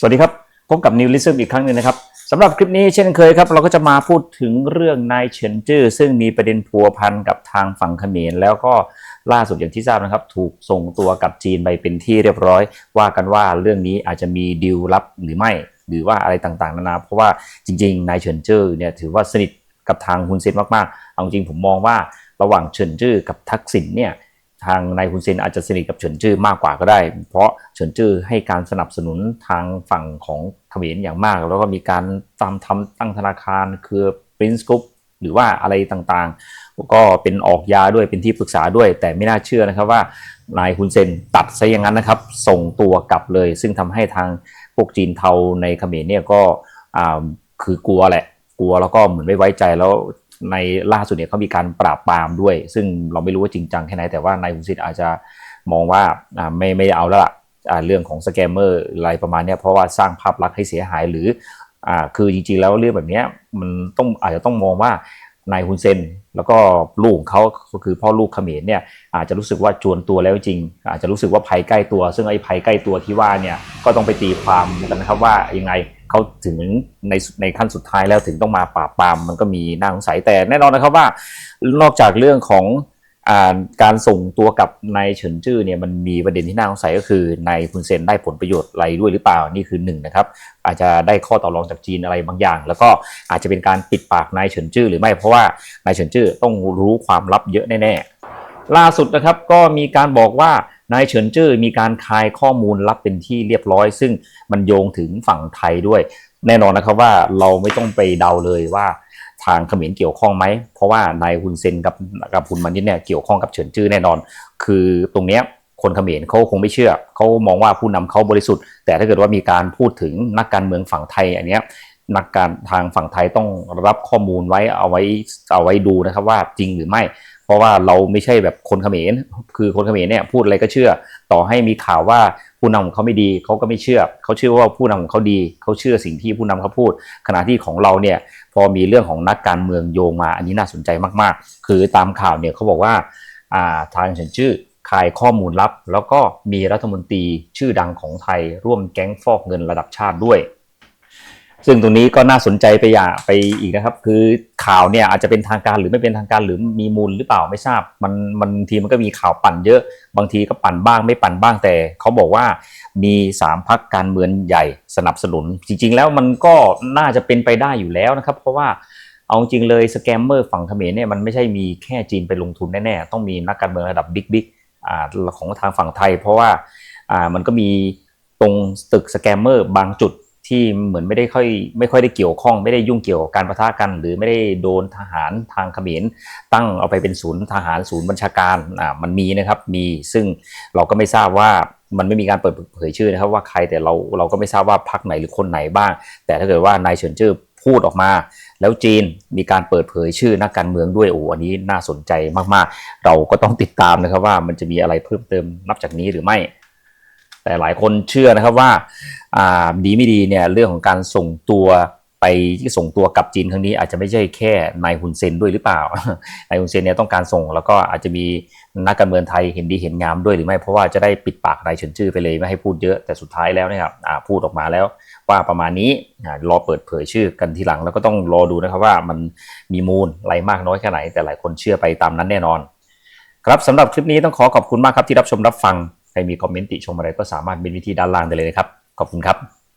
สวัสดีครับ พบกับนิวลิซึมอีกครั้งหนึ่งนะครับสำหรับคลิปนี้เช่นเคยครับ เราก็จะมาพูดถึงเรื่องนายเฉินจื้อซึ่งมีประเด็นพัวพันกับทางฝั่งเขมรแล้วก็ล่าสุดอย่างที่ทราบนะครับ ถูกส่งตัวกับจีนไปเป็นที่เรียบร้อย ว่ากันว่าเรื่องนี้อาจจะมีดีลลับหรือไม่ หรือว่าอะไรต่างๆนานาเพราะว่าจริงๆนายเฉินจื้อเนี่ยถือว่าสนิทกับทางฮุนเซนมากๆเอาจริงผมมองว่าระหว่างเฉินจื้อกับทักษิณเนี่ย ทางนายฮุนเซนอาจจะสนิทกับเฉินจื้อมากกว่าก็ได้ เพราะเฉินจื้อให้การสนับสนุนทางฝั่งของเขมรอย่างมาก แล้วก็มีการตามทำตั้งธนาคารคือ Prince Group หรือว่าอะไรต่างๆ ก็เป็นออกยาด้วยเป็นที่ปรึกษาด้วย แต่ไม่น่าเชื่อนะครับว่านายฮุนเซนตัดซะอย่างนั้นนะครับ ส่งตัวกลับเลย ซึ่งทำให้ทางพวกจีนเทาในเขมรเนี่ยก็คือ กลัวแหละ กลัวแล้วก็เหมือนไม่ไว้ใจแล้ว ในล่าสุดเนี่ยเขามีการปราบปรามด้วย ซึ่งเราไม่รู้ว่าจริงจังแค่ไหนแต่ว่านายหุนเซนอาจจะมองว่าไม่ไม่เอาแล้วล่ะเรื่องของสแกมเมอร์อะไรประมาณนี้เพราะว่าสร้างภาพลักษณ์ให้เสียหายหรืออคือจริงๆแล้วเรื่องแบบนี้มันต้องอาจจะต้องมองว่า นายฮุนเซน แล้วก็ลูกของเขาก็คือพ่อลูกเขมรเนี่ยอาจจะรู้สึกว่าจวนตัวแล้วจริง อาจจะรู้สึกว่าภัยใกล้ตัว ซึ่งไอ้ภัยใกล้ตัวที่ว่าเนี่ยก็ต้องไปตีความกันนะครับว่ายังไงเขาถึงในในขั้นสุดท้ายแล้วถึงต้องมาปราบปรามมันก็มีน่าสงสัยแต่แน่นอนนะครับว่า นอกจากเรื่องของ การส่งตัวกับนายเฉินจื้อเนี่ยมันมีประเด็นที่น่าสงสัยก็คือนายคุณเซนได้ผลประโยชน์อะไรด้วยหรือเปล่านี่คือหนึ่งนะครับอาจจะได้ข้อต่อรองจากจีนอะไรบางอย่าง แล้วก็อาจจะเป็นการปิดปากนายเฉินจื้อหรือไม่เพราะว่านายเฉินจื้อต้องรู้ความลับเยอะแน่ๆล่าสุดนะครับก็มีการบอกว่านายเฉินจื้อมีการคายข้อมูลลับเป็นที่เรียบร้อย ซึ่งมันโยงถึงฝั่งไทยด้วย แน่นอนนะครับว่าเราไม่ต้องไปเดาเลยว่า ทางเขมรเกี่ยวข้องไหม เพราะว่านายฮุนเซนกับกับฮุนมันนิดเนี่ยเกี่ยวข้องกับเฉินจื้อแน่นอน คือตรงเนี้ยคนเขมรเขาคงไม่เชื่อ เขามองว่าผู้นำเขาบริสุทธิ์ แต่ถ้าเกิดว่ามีการพูดถึงนักการเมืองฝั่งไทยอันเนี้ย นักการทางฝั่งไทยต้องรับข้อมูลไว้เอาไว้เอาไว้ดูนะครับว่าจริงหรือไม่ เพราะว่าเราไม่ใช่แบบคนเขมร คือคนเขมรเนี่ยพูดอะไรก็เชื่อ ต่อให้มีข่าวว่าผู้นำของเขาไม่ดีเขาก็ไม่เชื่อเขาเชื่อว่าผู้นำของเขาดีเขาเชื่อสิ่งที่ผู้นำเขาพูด ขณะที่ของเราเนี่ยพอมีเรื่องของนักการเมืองโยงมา อันนี้น่าสนใจมากๆ คือตามข่าวเนี่ยเขาบอกว่าอ่าทางเฉินชื่อขายข้อมูลลับ แล้วก็มีรัฐมนตรีชื่อดังของไทยร่วมแก๊งฟอกเงินระดับชาติด้วย ซึ่งตรงนี้ก็น่าสนใจไปอย่าไปอีกนะครับ คือข่าวเนี่ยอาจจะเป็นทางการหรือไม่เป็นทางการหรือมีมูลหรือเปล่าไม่ทราบ มันมันบางทีมันก็มีข่าวปั่นเยอะ บางทีก็ปั่นบ้างไม่ปั่นบ้างแต่เขาบอกว่ามีสามพักการเมืองใหญ่สนับสนุน จริง ๆ แล้วมันก็น่าจะเป็นไปได้อยู่แล้วนะครับ เพราะว่าเอาจริงเลยสแกมเมอร์ฝั่งเขมรเนี่ยมันไม่ใช่มีแค่จีนไปลงทุนแน่ๆต้องมีนักการเมืองระดับบิ๊กบิ๊กของทางฝั่งไทย เพราะว่ามันก็มีตรงตึกสแกมเมอร์บางจุด ที่เหมือนไม่ได้ค่อยไม่ค่อยได้เกี่ยวข้อง ไม่ได้ยุ่งเกี่ยวกับการประทะกัน หรือไม่ได้โดนทหารทางเขมรตั้งเอาไปเป็นศูนย์ทหารศูนย์บัญชาการอ่ามันมีนะครับมีซึ่งเราก็ไม่ทราบว่ามันไม่มีการเปิดเผยชื่อนะครับว่าใครแต่เราเราก็ไม่ทราบว่าพรรคไหนหรือคนไหนบ้าง แต่ถ้าเกิดว่านายเฉินจื้อพูดออกมา แล้วจีนมีการเปิดเผยชื่อนักการเมืองด้วยโอ้อันนี้น่าสนใจมากๆ เราก็ต้องติดตามนะครับว่ามันจะมีอะไรเพิ่มเติมนับจากนี้หรือไม่ แต่หลายคนเชื่อนะครับว่าดีไม่ดีเนี่ยเรื่องของการส่งตัวไปที่ส่งตัวกลับจีนครั้งนี้อาจจะไม่ใช่แค่นายฮุนเซนด้วยหรือเปล่านายฮุนเซนเนี่ยต้องการส่งแล้วก็อาจจะมีนักการเมืองไทยเห็นดีเห็นงามด้วยหรือไม่ เพราะว่าจะได้ปิดปากนายเฉินจื้อไปเลยไม่ให้พูดเยอะแต่สุดท้ายแล้วนี่ยครับพูดออกมาแล้วว่าประมาณนี้รอเปิดเผยชื่อกันทีหลัง แล้วก็ต้องรอดูนะครับว่ามันมีมูลอะไรมากน้อยแค่ไหน แต่หลายคนเชื่อไปตามนั้นแน่นอน ครับสำหรับคลิปนี้ต้องขอขอบคุณมากครับที่รับชมรับฟัง ใครมีคอมเมนต์ติชมอะไรก็สามารถเป็นวิธีด้านล่างได้เลยนะครับ ขอบคุณครับ